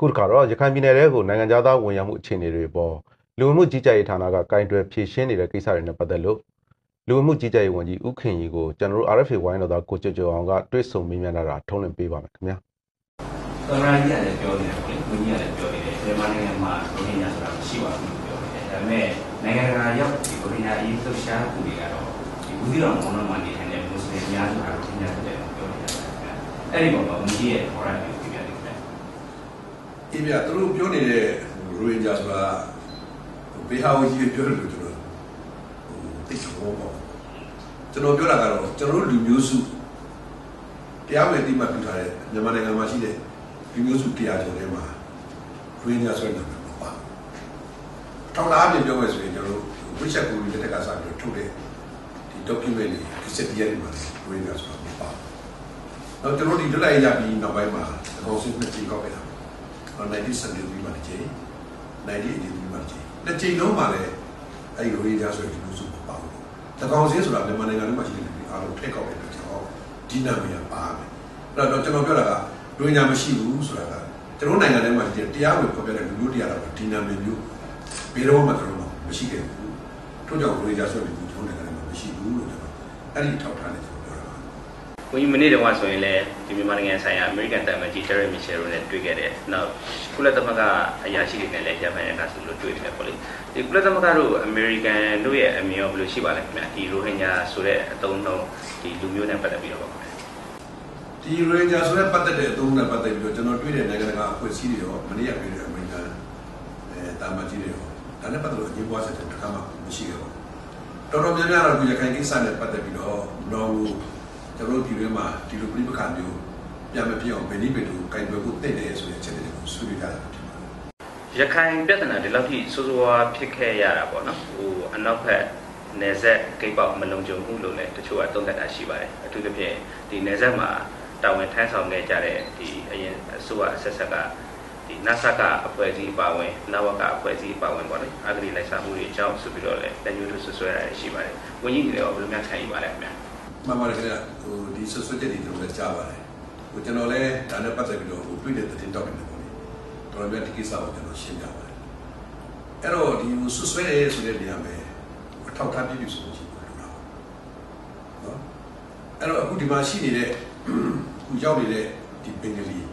ခုတစ်ခါတော့ရခိုင်ပြည်နယ်ထဲကိုနိုင်ငံသားဝင်ရောက်မှုအခြေအနေတွေပေါ် လူဝင်မှုကြီးကြပ်ရေးဌာနကကင်တွယ်ဖြေရှင်းနေတဲ့ကိစ္စတွေနဲ့ပတ်သက်လို့လူဝင်မှုကြီးကြပ်ရေးဝန်ကြီးဦးခင်ရီကိုကျွန်တော်တို့ RFA ဝိုင်းတော်သားကိုကျော်ကျော်အောင်ကတွေ့ဆုံမေးမြန်းလာတာထုံးလင်းပေးပါမယ်ခင်ဗျာသမ္မတကြီးကလည်းပြောနေတယ်ပေါ့လေဝန်ကြီးကလည်းပြောနေတယ်မြန်မာနိုင်ငံမှာရိုဟင်ဂျာဆိုတာမရှိပါဘူးလို့ပြောနေတယ်ဒါပေမဲ့နိုင်ငံတကာရောက်ဒီရိုဟင်ဂျာအရေးလှုပ်ရှားမှုတွေကတော့ဒီဦးစီးတော်မောင်နှမနေထိုင်တဲ့မွတ်စလင်များဆိုတာရိုဟင်ဂျာဖြစ်တယ်လို့ပြောနေတာပါအဲ့ဒီပေါ်မှာဝန်ကြီးရဲ့ဟောရမျိုးပြပြတယ်ခင်ဗျအေးဗျသူတို့ပြောနေတဲ့ရိုဟင်ဂျာဆိုတာ ဘေဟာဝကြီးပြောတယ်လို့ကျွန်တော်သိချင်တော့ပေါ့ကျွန်တော်ပြောတာကတော့ကျွန်တော်တို့လူမျိုးစုတရားဝင်တိမှတ်ပြုထားတဲ့မြန်မာနိုင်ငံမှာရှိတဲ့လူမျိုးစုတရားကျော်ထဲမှာရိုဟင်ဂျာဆိုတဲ့နာမည်မပါထောင်လာအပြင်ပြောမယ်ဆိုရင်ကျွန်တော်တို့ဝိချက်ကူလက်ထက်ကစပြီးထုတ်တဲ့ဒီ document တွေဒီစက်တရားတွေမှာရိုဟင်ဂျာဆိုတာမပါတော့ကျွန်တော်ဒီဒလိုက်ရပြီးနောက်ပိုင်းမှာအကောင်စစ်နှစ်ကြိမ်ကောက်ခဲ့တာ1973မှာတစ်ချိန်1983မှာတစ်ချိန် နှစ်ချိန်လုံးမှာလည်းအဲ့ဒီရိုဟင်ဂျာဆိုတဲ့လူစုမပါဘူးတကောင်စင်းဆိုတာမြန်မာနိုင်ငံလုံးမှာရှိတဲ့လူတွေအားလုံးထည့်ကောက်တဲ့အတွက်ကြောင့်ဒီနာမည်ကပါမယ်အဲ့တော့ကျွန်တော်ပြောတာကရိုဟင်ဂျာမရှိဘူးဆိုတာကကျွန်တော်နိုင်ငံထဲမှာရှိတဲ့တရားဝင်ဖော်ပြတဲ့လူမျိုးတရားတော်ဒီနာမည်မျိုးဘယ်တော့မှကျွန်တော်မရှိခဲ့ဘူးထို့ကြောင့်ရိုဟင်ဂျာဆိုတဲ့လူကျွန်တော်နိုင်ငံထဲမှာမရှိဘူးလို့ကျွန်တော်အဲ့ဒီထောက်ထားတယ်ကျွန်တော်ပြောတာပါ ဝန်ကြီးမနေ့တုန်းကဆိုရင်လည်းဒီမြန်မာနိုင်ငံဆိုင်ရာအမေရိကန်တမန်ကြီးဂျယ်ရီမီရှယ်ရိုနဲ့တွေ့ခဲ့တယ်။နောက်ကုလသမဂ္ဂအရာရှိတွေနဲ့လည်းရဖိုင်ရတာဆိုလို့တွေ့နေတယ်ပေါ့လေ။ဒီကုလသမဂ္ဂတို့အမေရိကန်တို့ရဲ့အမြင်ရောဘယ်လိုရှိပါလဲခင်ဗျာ။ဒီရိုဟင်ဂျာဆိုတဲ့အသုံးအနှုန်းဒီလူမျိုးနဲ့ပတ်သက်ပြီးတော့ပါခင်ဗျာဒီရိုဟင်ဂျာဆိုတဲ့ပတ်သက်တဲ့အသုံးနဲ့ပတ်သက်ပြီးတော့ကျွန်တော်တွေ့တဲ့နိုင်ငံတကာအဖွဲ့အစည်းတွေရောမနေ့ကတွေ့တဲ့အမေရိကန်အဲတာမန်ကြီးတွေရောဒါနဲ့ပတ်သက်လို့အငြင်းပွားချက်တွေတစ်ခါမှမရှိခဲ့ပါဘူးတော်တော်များများတော့ဒီရခိုင်ကိစ္စနဲ့ပတ်သက်ပြီးတော့တော့ ကျွန်တော်တို့ပြည်တွင်းမှာဒီလိုပြိပခါမျိုးပြန်မပြအောင်ဘယ်နည်းဘယ်လိုကင်တွယ်ဖို့တင့်တယ်ဆိုတဲ့အချက်တွေကိုဆွေးနွေးကြတာဖြစ်ပါတယ်ရခိုင်ပြဿနာဒီလောက်ထိဆိုးဆိုးဝါးဖြစ်ခဲ့ရတာပေါ့နော်ဟိုအနောက်ဘက်နယ်စပ်ဂိတ်ပေါက်မလုံခြုံမှုလို့လည်းတချို့ကသုံးသပ်တာရှိပါတယ်အထူးသဖြင့်ဒီနယ်စပ်မှာတာဝန်ထမ်းဆောင်ခဲ့ကြတဲ့ဒီအရင်အစိုးရအဆက်ဆက်ကဒီနဆကအဖွဲ့အစည်းပါဝင်နဝကအဖွဲ့အစည်းပါဝင်ပေါ့လေအဂတိလိုက်စားမှုတွေအကြောင်းဆိုပြီးတော့လည်းလက်ညှိုးထိုးဆွဆွဲတာရှိပါတယ်ဝင်းကြီးတွေရောဘယ်လိုများခံယူပါလဲခင်ဗျာ မှန်ပါတယ်ခင်ဗျဟိုဒီဆွဆွချက်တွေကျွန်တော်လည်းကြားပါတယ်ဟိုကျွန်တော်လည်းဒါနဲ့ပတ်သက်ပြီးတော့ဟိုတွေ့တဲ့တင်တောက်တယ်ပေါ့လေတော်တော်များဒီကိစ္စကိုကျွန်တော်ရှင်းပြပါတယ်အဲ့တော့ဒီဆွဆွဲရဲဆိုတဲ့နေရာမှာအထောက်ထားပြည့်ပြည့်စုံစုံရှိပါတော့နော်အဲ့တော့အခုဒီမှာရှိနေတဲ့ခုရောက်နေတဲ့ဒီပင်ကလေး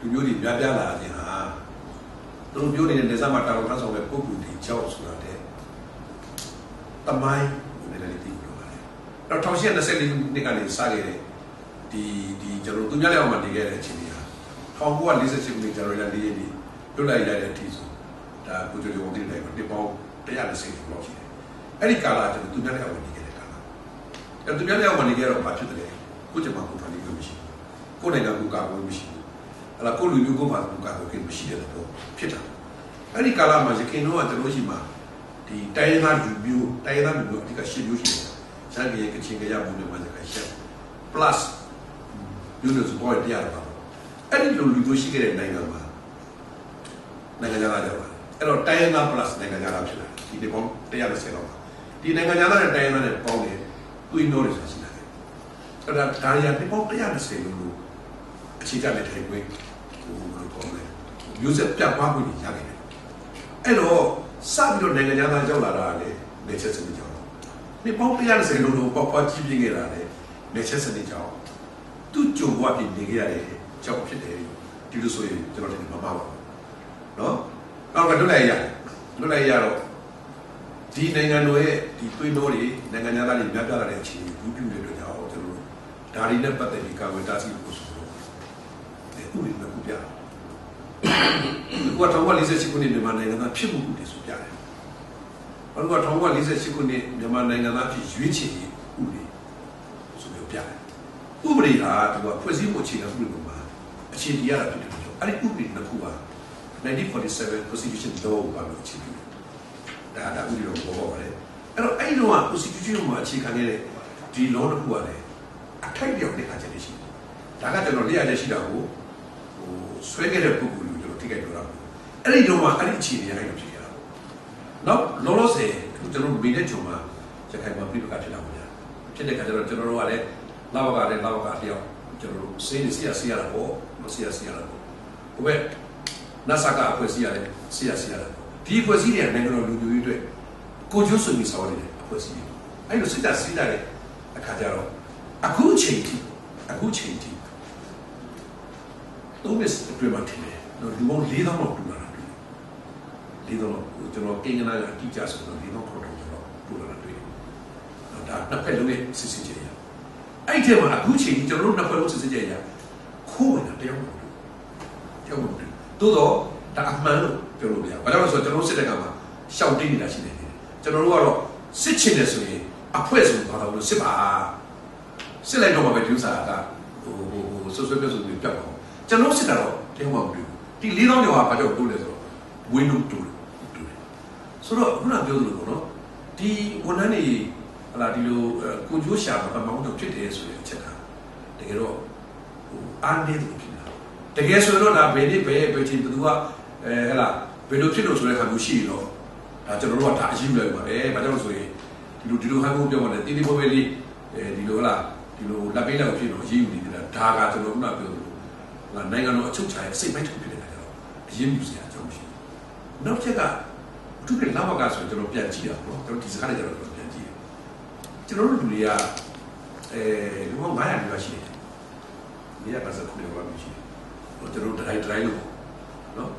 လူမျိုးတွေပြပြလာခြင်းဟာသူတို့ပြောနေတဲ့နေစားမှာတာဝန်ထမ်းဆောင်တဲ့ပုဂ္ဂိုလ်တွေကြောက်ဆိုတာတဲ့တမိုင်းနည်းနည်းလေးသိလို့ပါ တယ်အဲ့တော့1924နှစ်ကနေစခဲ့တဲ့ဒီဒီကျွန်တော်တို့သူများလည်းအောင်မှာနေခဲ့တဲ့အချိန်ကြီးဟာ1948ခုနှစ်ကျွန်တော်လည်း၄ရက်ဒီလွတ်လိုက်ရတဲ့အထိဆိုဒါကိုကျော်ကျော်ဝန်တည်တယ်ဒီပေါင်း120လောက်ရှိတယ်အဲ့ဒီကာလကျွန်တော်သူများလည်းအောင်မှာနေခဲ့တဲ့ကာလအဲ့သူများလည်းအောင်မှာနေခဲ့တော့ဘာဖြစ်တယ်လဲကိုကျွန်မကိုဖန်တီးလို့မရှိဘူးကိုနိုင်ငံကိုကာကွယ်မရှိဘူးအဲ့ဒါကိုလူမျိုးကိုပါကိုကာကွယ်ခြင်းမရှိတဲ့တော့ဖြစ်တာအဲ့ဒီကာလမှာရခိုင်တော့ကျွန်တော်ရှိမှာဒီတိုင်းရင်းသားလူမျိုးတိုင်းရင်းသားလူမျိုးအဓိကရှစ်မျိုးရှိတယ်။ ရှမ်းပြည်ကချင်ကရမှုနဲ့မှာစကားရှက် plus မျိုးနွယ်စုပေါ်တရားပါအဲ့ဒီလိုလူတို့ရှိခဲ့တဲ့နိုင်ငံမှာနိုင်ငံသားကြပါအဲ့တော့တိုင်းရင်းသား plus နိုင်ငံသားဖြစ်လာဒီဒီပေါင်း130လောက်ပါဒီနိုင်ငံသားနဲ့တိုင်းရင်းသားနဲ့ပေါင်းနေတွေးနှိုးတယ်ဆိုတာရှိတယ်အဲ့ဒါဒါရီယာဒီပေါင်း130လို့အခြေခံနဲ့ထိုင်ခွင့်ဟိုဘယ်လိုခေါ်လဲမျိုးဆက်ပြတ်သွားခွင့်ရခဲ့တယ်အဲ့တော့စပြီးတော့နိုင်ငံသားကြောက်လာတာလေနေချက်စနစ်ကြောင့် ဒီပေါင်း130လုံးလုံးပေါ့ပေါ့ကြီးပြင်းခဲ့တာလေနေချက်စနစ်ကြောင့်သူ့ကြုံဘဝပြင်နေခဲ့ရတဲ့ကြောက်ဖြစ်တယ်ဒီလိုဆိုရင်ကျွန်တော်တို့မမပါဘူးနော်နောက်ကလွတ်လိုက်ရလွတ်လိုက်ရတော့ဒီနိုင်ငံတော်ရဲ့ဒီသွေးတော်တွေနိုင်ငံသားတွေများပြားလာတဲ့အခြေအနေဘူးပြုတဲ့အတွက်ကြောင့်ကျွန်တော်တို့ဒါတွေနဲ့ပတ်သက်ပြီးကာဝေတာစီကိုဆိုတော့ဒီဥပဒေနဲ့ခုပြတာဘုရားတော်က48ခုနှစ်မြန်မာနိုင်ငံသားဖြစ်မှုတွေဆိုပြတယ် ဘုရားတော်က48ခုနှစ်မြန်မာနိုင်ငံသားဖြစ်ရွေးချယ်ရေးဥပဒေဆိုပြတယ်ဥပဒေဟာဒီကဖွဲ့စည်းမှုအခြေခံဥပဒေပေါ်မှာအခြေတည်ရတာဖြစ်တယ်ဆိုအဲ့ဒီဥပဒေတစ်ခုဟာ1947 constitution law ဘာလို့အခြေပြုဒါဒါဥပဒေတော်ပေါ်ပါတယ်အဲ့တော့အဲ့ဒီတော့ constitution မှာအခြေခံနေတဲ့ဒီ law တစ်ခုကလည်းအထိုက်ပြောင်တဲ့အခါကျနေရှိတယ်ဒါကကျွန်တော်လက်ရတဲ့ရှိတာကိုဟိုဆွဲခဲ့တဲ့ပုဂ္ဂိုလ်ကိုကျွန်တော်ထိခိုက်ပြောတာအဲ့ဒီတော့မှအဲ့ဒီအခြေအနေအဲ့လိုဖြစ် ရတာနော်လောလောဆယ်ကျွန်တော်မိတဲ့ချုံမှာစခိုင်မှာပြိပကဖြစ်တာပေါ့ဗျာဖြစ်တဲ့အခါကျတော့ကျွန်တော်တို့ကလည်းလာဘကလည်းလာဘကတယောက်ကျွန်တော်တို့စေးနေစီရစီရတာပေါ့မစီရစီရတာပေါ့ဟိုဘက်နတ်ဆကအဖွဲ့စီရတယ်စီရစီရတာဒီအဖွဲ့စီးတွေကနိုင်ငံတော်လူမျိုးရေးအတွက်ကိုကျိုးဆွေပြီးဆောင်နေတဲ့အဖွဲ့စီးတွေအဲ့လိုစစ်တပ်စီးတဲ့အခါကျတော့အခုချိန်ထိအခုချိန်ထိသုံးမစ်အတွင်းမှာထင်တယ်တော့လူပေါင်း4000လောက်တူလာတာ တွေ့တယ်4000လောက်ကျွန်တော်ကိန်းကနာကအတိအကျဆိုတော့4000ခေါ်တော့ကျွန်တော်တူလာတာတွေ့တယ်ဒါနှစ်ဖက်လုံးရဲ့စစ်စစ်ကြရအဲ့ဒီမှာအခုချိန်ကျွန်တော်တို့နှစ်ဖက်လုံးစစ်စစ်ကြရခိုးနေတာတယောက်မဟုတ်တယောက်မဟုတ်သို့တော့ဒါအမှန်လို့ပြောလို့မရဘာလို့လဲဆိုတော့ကျွန်တော်စစ်တဲ့ကမှာရှောက်တိတ်နေတာရှိတယ်ကျွန်တော်တို့ကတော့စစ်ချင်တယ်ဆိုရင်အဖွဲ့ဆိုဘာလို့စစ်ပါစစ်လိုက်တော့မှပဲဒီဥစ္စာကဟိုဟိုဟိုဆွဆွပြဆွပြပြတ်ပါကျွန်တော်စစ်တာတော့တယောက်မှမတွေ့ဘူးဒီ၄000ကျော်ကဘာကြောင့်တိုးလဲဆိုတော့ဝင်းလို့တိုးတယ်တိုးတယ် ဆိုတော့ခုနပြောသလိုပေါ့နော်ဒီဝန်ထမ်းတွေဟလာဒီလိုကိုကျိုးရှာမှာမဟုတ်တော့ဖြစ်တယ်ဆိုတဲ့အချက်ကတကယ်တော့ဟိုအားနည်းတယ်ဖြစ်တာတကယ်ဆိုတော့ဒါဘယ်နည်းဘယ်ဘယ်ချင်းဘသူကအဲဟလာဘယ်လိုဖြစ်လို့ဆိုတဲ့ခါမျိုးရှိတော့ဒါကျွန်တော်တို့ကဒါအရေးလိုက်ပါတယ်ဘာကြောင့်လဲဆိုရင်ဒီလိုဒီလိုဟန်ကိုပြောမှလည်းတင်းတင်းပွဲပွဲလေးအဲဒီလိုဟလာဒီလိုလက်ပေးလောက်ဖြစ်တော့အရေးယူနေတာဒါကကျွန်တော်ခုနပြောသလိုငါနိုင်ငံတော်အချုပ်ချာရဲ့စိတ်ပိုင်းထုတ်ဖြစ်နေတာကြတော့အရေးယူစရာအကြောင်းရှိနောက်ချက်က အထူးကလာမကဆိုကျွန်တော်ပြန်ကြည့်ရအောင်ကျွန်တော်ဒီစကားလေးကျွန်တော်ပြန်ကြည့်ရကျွန်တော်တို့လူတွေကအဲလူပေါင်း900ကျော်ရှိတယ်နေရာပါစခုလေးပါမရှိဘူးကျွန်တော်ဒရိုက်ဒရိုက်လို့နော်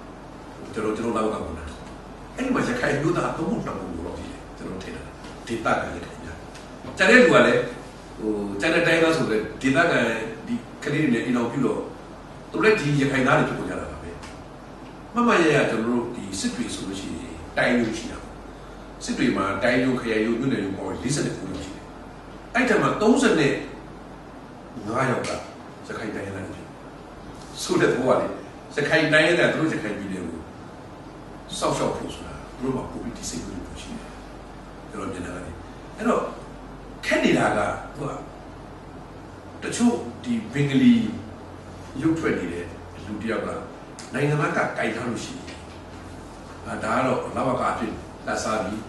ကျွန်တော်ကျွန်တော်လောက်ကတော့အဲ့ဒီမှာရခိုင်လူသားသုံးဖို့တောင်းဖို့တော့ဖြစ်တယ်ကျွန်တော်ထင်တာဒေတာကလည်းခင်ဗျာကျန်တဲ့လူကလည်းဟိုကျန်တဲ့တိုင်းသားဆိုတဲ့ဒေတာကဒီကလေးတွေနဲ့အင်အောင်ပြုတော့သူလည်းဒီရခိုင်သားတွေဖြစ်ကြတာပါပဲမမရရကျွန်တော်တို့ဒီစစ်တွေဆိုလို့ရှိရင် တိုင်းလူရှိတာစစ်တွေမှာတိုင်းလူခရိုင်လူမြို့နယ်လူပေါ်40ခုလို့ရှိတယ်အဲ့တမှာ30နဲ့9ယောက်ကရခိုင်တိုင်းသားတွေဖြစ်ဆိုတဲ့ဘောကလေရခိုင်တိုင်းသားတို့ရခိုင်ပြည်နယ်ကိုစောက်ရှောက်ဖို့ဆိုတာတို့မှာပုံပြီးစိတ်ကူးလို့ရှိတယ်ကျွန်တော်မြင်တာလေအဲ့တော့ခက်နေတာကသူကတချို့ဒီဘင်္ဂလီရုပ်ထွက်နေတဲ့လူတယောက်ကနိုင်ငံသားကကြိုက်ထားလို့ရှိတယ်။အဲ ဒါကတော့လဘကအဖြစ်လက်စားပြီး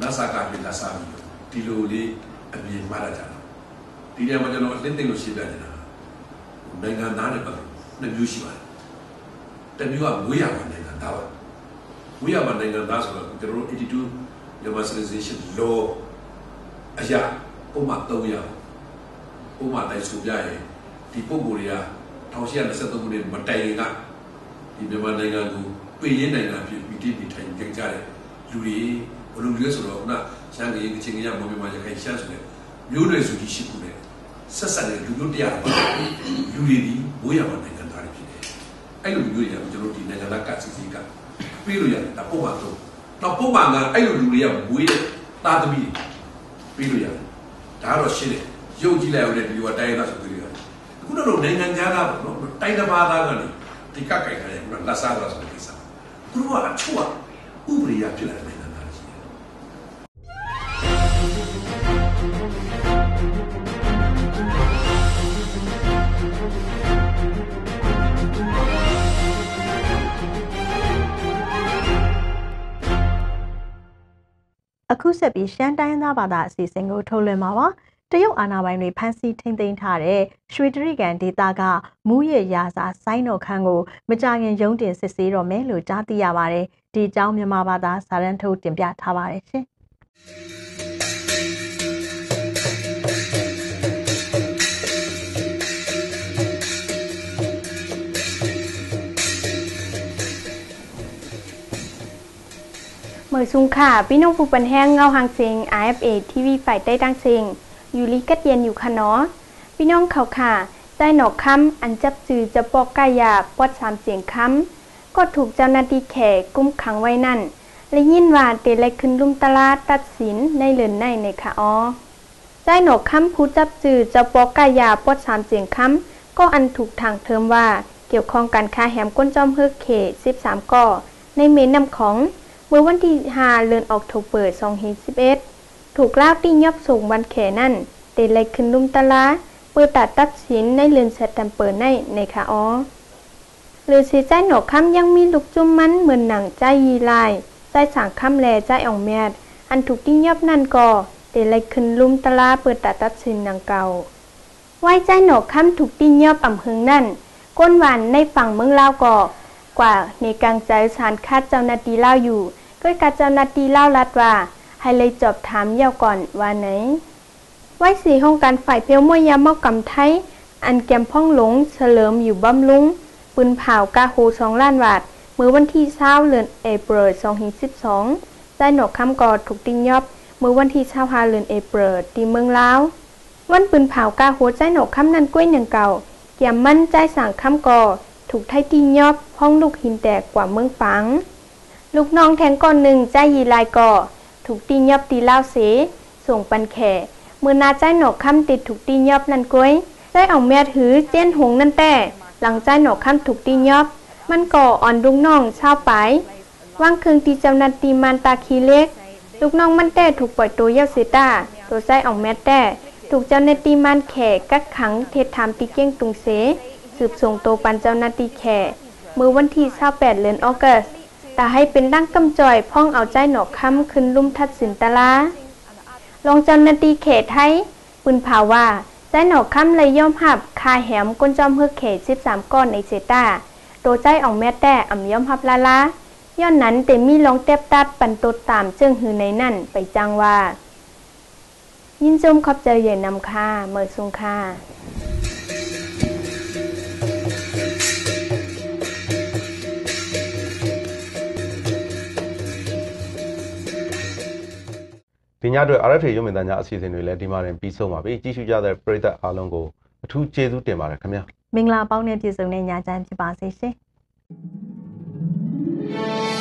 နတ်စာကအဖြစ်လက်စားပြီးဒီလိုလေးအမြင်မှတ်ရကြတာ။ဒီနေရာမှာကျွန်တော်အလင်းသိလို့ရှိပြနေတာ။နိုင်ငံသားနဲ့ပတ်နှစ်မျိုးရှိပါတယ်။တစ်မျိုးကငွေရပါနိုင်ငံသားပါ။ငွေရပါနိုင်ငံသားဆိုတော့ကျွန်တော်တို့82 Myanmar Civilization Law အရာပုံမှန်300ပုံမှန်တိုင်းဆိုပြရင်ဒီပုံကိုယ်တွေက1823ခုနှစ်မတိုင်ခင်ကဒီမြန်မာနိုင်ငံကို ပေရင်းနိုင်ငံဖြစ်ပြီးတည်တည်ထိုင်ကြကြတဲ့လူတွေဘယ်လိုလဲဆိုတော့ခုနရှမ်းကရင်ချင်းကရမော်မြန်မာရခိုင်ရှမ်းဆိုတဲ့မျိုးနွယ်စုကြီးရှိခုနဲ့ဆက်ဆက်တဲ့လူမျိုးတရားပါလူတွေဒီဘိုးရမနိုင်ငံသားတွေဖြစ်တယ်အဲ့လိုလူမျိုးတွေကကျွန်တော်ဒီနိုင်ငံသားကစီစီကပြေးလို့ရတယ်ဒါပုံမှန်တော့တော့ပုံမှန်ကအဲ့လိုလူတွေကမွေးတဲ့သားသမီးတွေပြေးလို့ရတယ်ဒါကတော့ရှင်းတယ်ရုပ်ကြည့်လိုက်အောင်လေဒီလိုတိုင်းရသားဆိုပြီးရတယ်အခုတော့နိုင်ငံသားကပေါ့နော်တိုင်းတစ်ပါးသားကနေဒီကကြိုက်ထားတယ်ခုနလက်စားတော့ဆိုတဲ့ကိစ္စ သူတို့ကအချို့ကဥပဒေရဖြစ်လာတယ်နိုင်ငံသားရှိတယ်အခုဆက်ပြီးရှမ်းတိုင်းသားဘာသာအစီအစဉ်ကိုထုတ်လွှင့်မှာပါ တရုတ်အာဏာပိုင်တွေဖမ်းဆီးထိန်းသိမ်းထားတဲ့ရွှေတရိကန်ဒေတာကမူရရရာစာစိုင်းတော်ခန်းကိုမကြခင်ရုံးတင်စစ်ဆေးတော့မယ်လို့ကြားသိရပါတယ်ဒီအကြောင်းမြန်မာဘာသာစာရန်ထုတ်တင်ပြထားပါတယ်ရှင် เมื่อซุงค่ะพี่น้องผู้ปันแห้งเงาหางเสียง RFA ทีวีฝ่ายใต้ตั้งเสียง อยู่ลีกัดเย็นอยู่ค่ะเนาะพี่น้องเขาค่ะใจหนอกคำอันจับจือจะปอกกายาปอดสามเสียงคำก็ถูกเจ้าหน้าที่แขกกุมขังไว้นั่น และยินว่าเตะเลยขึ้นลุมตลาดตัดสินในเลือนในในค่ะอ๋อใจหนอกคำผู้จับจือจะปอกกายาปอดสามเสียงคำก็อันถูกทางเทิมว่าเกี่ยวข้องการค้าแหมก้นจอมเฮือกเข13ก่อในเมนนำของเมื่อวันที่5เดือนออกโทเบอร์2011 ถูกล่าตียอบส่งวันแขนั่นเตเลยขึ้นลุมตะลาเปิดตัดตัดสินในเดือนเซตมเปอร์ในในค่ะอ๋อหรือสีใจหนอกคำยังมีลูกจุ่มมันเหมือนหนังใจยีลายใจสางคำแลใจอ่องแมดอันถูกตียอบนั่นก่อเตเลยขึ้นลุมตะลาเปิดตัดตัดสินนังเก่าไว้ใจหนอกคำถูกตียอบอ่ำหึงนั่นก้นหวานในฝั่งเมืองลาวก่อกว่าในกลางใจสารคัดเจ้านาที่เล่าอยู่ก็การเจ้านาที่เล่ารัดว่า ให้เลยจอบถามเยาก่อนว่าไหนไว้สีห้องการฝ่ายเพียวมวยยาเมากำไทย อันแกมพ่องหลงเฉลิมอยู่บำลุง ปืนเผากาโฮสองล้านบาทเมื่อวันที่เช้าเดือนเอเปรส2012ได้หนกคำกอดถูกติงยอบเมื่อวันที่เช้าฮาเดือนเอเปรตีเมืองลาว วันปืนเผากาโฮใจหนกคำนันกล้วยหนึ่งเก่าเกี่ยมมั่นใจสั่งคำกอถูกไทยตียอบห้องลูกหินแตกกว่าเมืองฝัง ลูกน้องแทงก่อนหนึ่งใจยีลายก่อ ถูกตียอบตีเล่าเสส่งปันแข่เมื่อนาใจหนอกคำติดถูกตียอบนั่นก้วยใจเอาแม่ถือเจี้ยนหงนั่นแต่หลังใจหนอกคำถูกตียอบมันก่ออ่อนลุงน้องเช่าไปว่างคืนตีจำนันตีมันตาคีเล็ก ลูกน้องมันแต่ถูกปล่อยตัวเยาเซตาตัวใจออกแม่แต่ถูกเจ้าหน้าที่มันแข่กักขังเทศทามตีเก้งตุงเสสืบส่งโตปันเจ้าหน้าที่แข่เมื่อวันที่28เดือนออกัส แต่ให้เป็นดั้งกำจอยพ่องเอาใจหนอกค้ำขึ้นลุ่มทัดสินตะลาลองจ้าหน้าที่เขตไทยปืนเผาว่าใจหนอกค้ำเลยย่อมหับคาแหมก้นจอมเฮือกเขต13ก้อนในเซตาโตใจออกแม่แต่อ่ำย่อมหับลาลาย้อนนั้นเต็มีลองเตบตัดปันตดตามเจิงหือในนั่นไปจังว่า ยินชมขอบใจใหญ่นำค่าเมื่อสุงค่า ဒီညအတွက် RFA ရုပ်မြင်သံကြားအစီအစဉ်တွေလည်းဒီမှာတင်ပြီးဆုံးပါပြီကြည့်ရှုကြတဲ့ပရိသတ်အားလုံးကိုအထူးကျေးဇူးတင်ပါတယ်ခင်ဗျာမင်္ဂလာပေါင်းနဲ့ပြည့်စုံတဲ့ညချမ်းဖြစ်ပါစေရှင်။